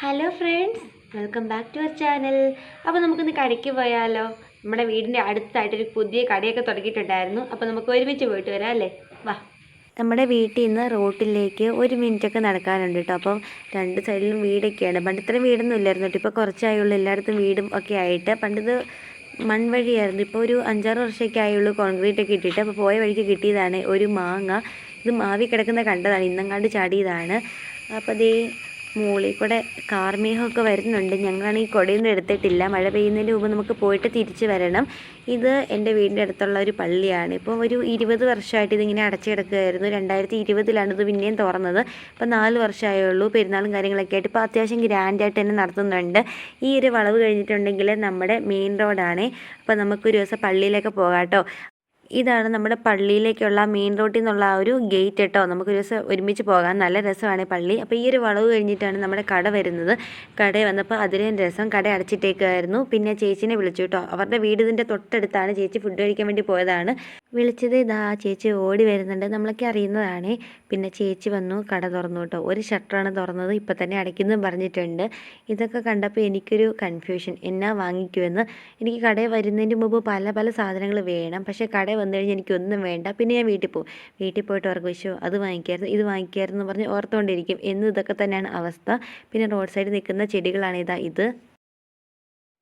Hello friends welcome back to our channel അപ്പോൾ നമുക്കിന്ന് കടയ്ക്ക് പോയാലോ? നമ്മുടെ വീടിന്റെ അടുത്തായിട്ടൊരു പുതിയ കടയൊക്കെ തുടങ്ങിയിട്ടുണ്ടായിരുന്നു. അപ്പോൾ നമുക്ക് ഒരുമിച്ച് പോയിട്ട് വരാം അല്ലേ? വാ. നമ്മുടെ വീട്ടിൽ നിന്ന് റോട്ടിലേക്ക് ഒരു മിനിറ്റൊക്കെ നടക്കാനുണ്ട് കേട്ടോ അപ്പം രണ്ട് സൈഡിലും വീടൊക്കെയാണ്. പണ്ട് ഇത്രയും വീടൊന്നും ഇല്ലായിരുന്നു കേട്ടോ ഇപ്പോൾ കുറച്ചായുള്ളൂ. എല്ലായിടത്തും വീടും ഒക്കെ ആയിട്ട്. പണ്ടിത് മൺവഴിയായിരുന്നു. ഇപ്പോൾ ഒരു അഞ്ചാറ് വർഷമൊക്കെ ആയുള്ളൂ കോൺക്രീറ്റ് ഒക്കെ ഇട്ടിട്ട്. അപ്പോൾ പോയ വഴിക്ക് കിട്ടിയതാണ് ഒരു മാങ്ങ. ഇത് മാവി കിടക്കുന്ന കണ്ടതാണ്. ഇന്നങ്ങാണ്ട് ചാടിയതാണ്. അപ്പോൾ ദേ മുകളിൽ കൂടെ കാർമേഘമൊക്കെ വരുന്നുണ്ട്. ഞങ്ങളാണ് ഈ കുടയൊന്നും എടുത്തിട്ടില്ല. മഴ പെയ്യുന്നതിന് മുമ്പ് നമുക്ക് പോയിട്ട് തിരിച്ചു വരണം. ഇത് എന്റെ വീടിന്റെ അടുത്തുള്ള ഒരു പള്ളിയാണ്. ഇപ്പോൾ ഒരു ഇരുപത് വർഷമായിട്ട് ഇതിങ്ങനെ അടച്ചു കിടക്കുകയായിരുന്നു. രണ്ടായിരത്തി ഇരുപതിലാണ് ഇത് പിന്നെയും തുറന്നത്. ഇപ്പോൾ നാല് വർഷമായേ ഉള്ളൂ പെരുന്നാളും കാര്യങ്ങളൊക്കെ ആയിട്ട് ഇപ്പോൾ അത്യാവശ്യം ഗ്രാൻഡായിട്ട് തന്നെ നടത്തുന്നുണ്ട്. ഈ ഒരു വളവ് കഴിഞ്ഞിട്ടുണ്ടെങ്കിൽ നമ്മുടെ മെയിൻ റോഡാണ്. അപ്പോൾ നമുക്കൊരു ദിവസം പള്ളിയിലൊക്കെ പോകാം കേട്ടോ. ഇതാണ് നമ്മുടെ പള്ളിയിലേക്കുള്ള മെയിൻ റോഡിൽ നിന്നുള്ള ആ ഒരു ഗേറ്റ് കേട്ടോ നമുക്ക് ഒരു ദിവസം ഒരുമിച്ച് പോകാൻ നല്ല രസമാണ് പള്ളി. അപ്പോൾ ഈ ഒരു വളവ് കഴിഞ്ഞിട്ടാണ് നമ്മുടെ കട വരുന്നത്. കട വന്നപ്പോൾ അതിലും രസം കട അടച്ചിട്ടേക്കായിരുന്നു പിന്നെ ചേച്ചീനെ വിളിച്ചു കേട്ടോ. അവരുടെ വീട് ഇതിന്റെ തൊട്ടടുത്താണ്. ചേച്ചി ഫുഡ് കഴിക്കാൻ വേണ്ടി പോയതാണ്. വിളിച്ചത് ഇതാ ചേച്ചി ഓടി വരുന്നുണ്ട്. നമ്മളൊക്കെ അറിയുന്നതാണ്. പിന്നെ ചേച്ചി വന്നു കട തുറന്നു കേട്ടോ. ഒരു ഷട്ടറാണ് തുറന്നത്. ഇപ്പം തന്നെ അടയ്ക്കുന്നു പറഞ്ഞിട്ടുണ്ട്. ഇതൊക്കെ കണ്ടപ്പോൾ എനിക്കൊരു കൺഫ്യൂഷൻ എന്നാ വാങ്ങിക്കുമെന്ന്. എനിക്ക് കടയിൽ വരുന്നതിന് മുമ്പ് പല പല സാധനങ്ങൾ വേണം. പക്ഷേ കടയിൽ വന്നു കഴിഞ്ഞാൽ എനിക്കൊന്നും വേണ്ട. പിന്നെ ഞാൻ വീട്ടിൽ പോകും. വീട്ടിൽ പോയിട്ട് ഓർക്ക് വിഷു അത് വാങ്ങിക്കായിരുന്നു ഇത് വാങ്ങിക്കായിരുന്നു പറഞ്ഞ് ഓർത്തുകൊണ്ടിരിക്കും എന്നും ഇതൊക്കെ തന്നെയാണ് അവസ്ഥ. പിന്നെ റോഡ് സൈഡിൽ നിൽക്കുന്ന ചെടികളാണ് ഇതാ ഇത്.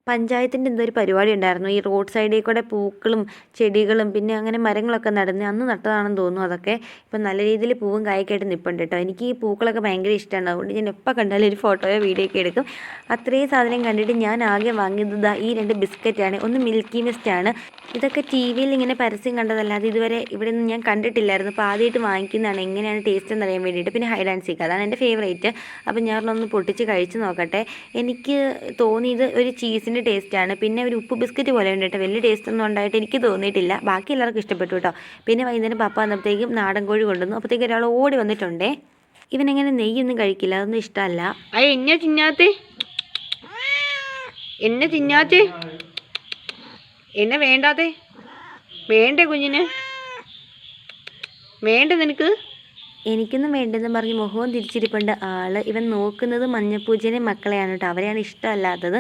പഞ്ചായത്തിന്റെ എന്തോ ഒരു പരിപാടി ഉണ്ടായിരുന്നു. ഈ റോഡ് സൈഡിൽ കൂടെ പൂക്കളും ചെടികളും പിന്നെ അങ്ങനെ മരങ്ങളൊക്കെ നടന്ന് അന്ന് നട്ടതാണെന്ന് തോന്നുന്നു അതൊക്കെ. ഇപ്പം നല്ല രീതിയിൽ പൂവും കായ്ക്കായിട്ട് നിൽപ്പുണ്ട് കേട്ടോ. എനിക്ക് ഈ പൂക്കളൊക്കെ ഭയങ്കര ഇഷ്ടമാണ്. അതുകൊണ്ട് ഞാൻ എപ്പോൾ കണ്ടാലും ഒരു ഫോട്ടോയോ വീഡിയോ ഒക്കെ എടുക്കും. അത്രയും സാധനം കണ്ടിട്ട് ഞാൻ ആകെ വാങ്ങിയത് ഈ രണ്ട് ബിസ്ക്കറ്റാണ് ഒന്ന് മിൽക്കി മിസ്റ്റ് ആണ്. ഇതൊക്കെ ടി വിയിൽ ഇങ്ങനെ പരസ്യം കണ്ടതല്ലാതെ ഇതുവരെ ഇവിടെ ഒന്നും ഞാൻ കണ്ടിട്ടില്ലായിരുന്നു. അപ്പോൾ ആദ്യമായിട്ട് വാങ്ങിക്കുന്നതാണ്. എങ്ങനെയാണ് ടേസ്റ്റ് എന്ന് അറിയാൻ വേണ്ടിയിട്ട്. പിന്നെ ഹൈഡ് ആൻഡ് സീക്ക് അതാണ് എന്റെ ഫേവറേറ്റ് അപ്പോൾ ഞാൻ ഒന്ന് പൊട്ടിച്ച് കഴിച്ച് നോക്കട്ടെ. എനിക്ക് തോന്നിയത് ഒരു ചീസിന്റെ ടേസ്റ്റാണ് പിന്നെ ഒരു ഉപ്പ് ബിസ്ക്കറ്റ് പോലെ ഉണ്ട് കേട്ടോ. വലിയ ടേസ്റ്റ് ഒന്നും ഉണ്ടായിട്ട് എനിക്ക് തോന്നിയിട്ടില്ല. ബാക്കി എല്ലാവർക്കും ഇഷ്ടപ്പെട്ടു കേട്ടോ. പിന്നെ വൈകുന്നേരം പപ്പ വന്നപ്പോഴത്തേക്കും നാടൻ കോഴി കൊണ്ടുവന്നു. അപ്പോഴത്തേക്കും ഒരാൾ ഓടി വന്നിട്ടുണ്ടേ. ഇവനെങ്ങനെ നെയ്യൊന്നും കഴിക്കില്ല. അതൊന്നും ഇഷ്ടമല്ല. അയ്യ എന്നെ തിന്നാത്തേ? എന്നെ തിന്നാത്തേ? എന്നെ വേണ്ടാതെ വേണ്ടേ കുഞ്ഞിന്? വേണ്ട നിനക്ക്? എനിക്കൊന്നും വേണ്ടെന്ന് പറഞ്ഞ് മുഖവും തിരിച്ചിരിപ്പുണ്ട്. ആൾ ഇവൻ നോക്കുന്നത് മഞ്ഞപ്പൂജേനെ മക്കളെയാണ് കേട്ടോ. അവരെയാണ് ഇഷ്ടമല്ലാത്തത്.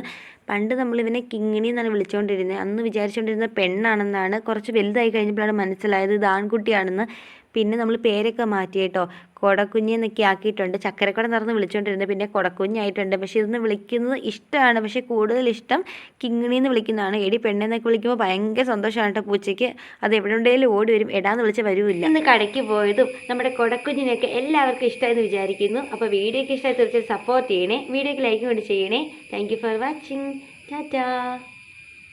പണ്ട് നമ്മൾ ഇവനെ കിങ്ങിണി എന്നാണ് വിളിച്ചുകൊണ്ടിരുന്നത് അന്ന് വിചാരിച്ചുകൊണ്ടിരുന്നത് പെണ്ണാണെന്നാണ് കുറച്ച് വലുതായി കഴിഞ്ഞപ്പോഴാണ് മനസ്സിലായത്. ഇത് ആൺകുട്ടിയാണെന്ന്. പിന്നെ നമ്മൾ പേരൊക്കെ മാറ്റി കേട്ടോ കൊടക്കുഞ്ഞ് എന്നൊക്കെ ആക്കിയിട്ടുണ്ട്. ചക്കരക്കുട നിറന്ന് വിളിച്ചുകൊണ്ടിരുന്നത് പിന്നെ കൊടക്കുഞ്ഞായിട്ടുണ്ട്. പക്ഷേ ഇതൊന്ന് വിളിക്കുന്നത് ഇഷ്ടമാണ്. പക്ഷേ കൂടുതൽ ഇഷ്ടം കിങ്ങിണി എന്ന് വിളിക്കുന്നതാണ്. എടി പെണ്ണെന്നൊക്കെ വിളിക്കുമ്പോൾ ഭയങ്കര സന്തോഷമാണ് കേട്ടോ പൂച്ചയ്ക്ക്. അത് എവിടെ ഉണ്ടെങ്കിലും ഓടി വരും. എടാന്ന് വിളിച്ച് വരുമില്ല ഇന്ന് കടയ്ക്ക് പോയതും നമ്മുടെ കൊടക്കുഞ്ഞിനെയൊക്കെ എല്ലാവർക്കും ഇഷ്ടമായെന്ന് വിചാരിക്കുന്നു. അപ്പോൾ വീഡിയോയ്ക്ക് ഇഷ്ടമായി തീർച്ചയായും സപ്പോർട്ട് ചെയ്യണേ. വീഡിയോയ്ക്ക് ലൈക്ക് കൊണ്ട് ചെയ്യണേ. Thank for watching Tata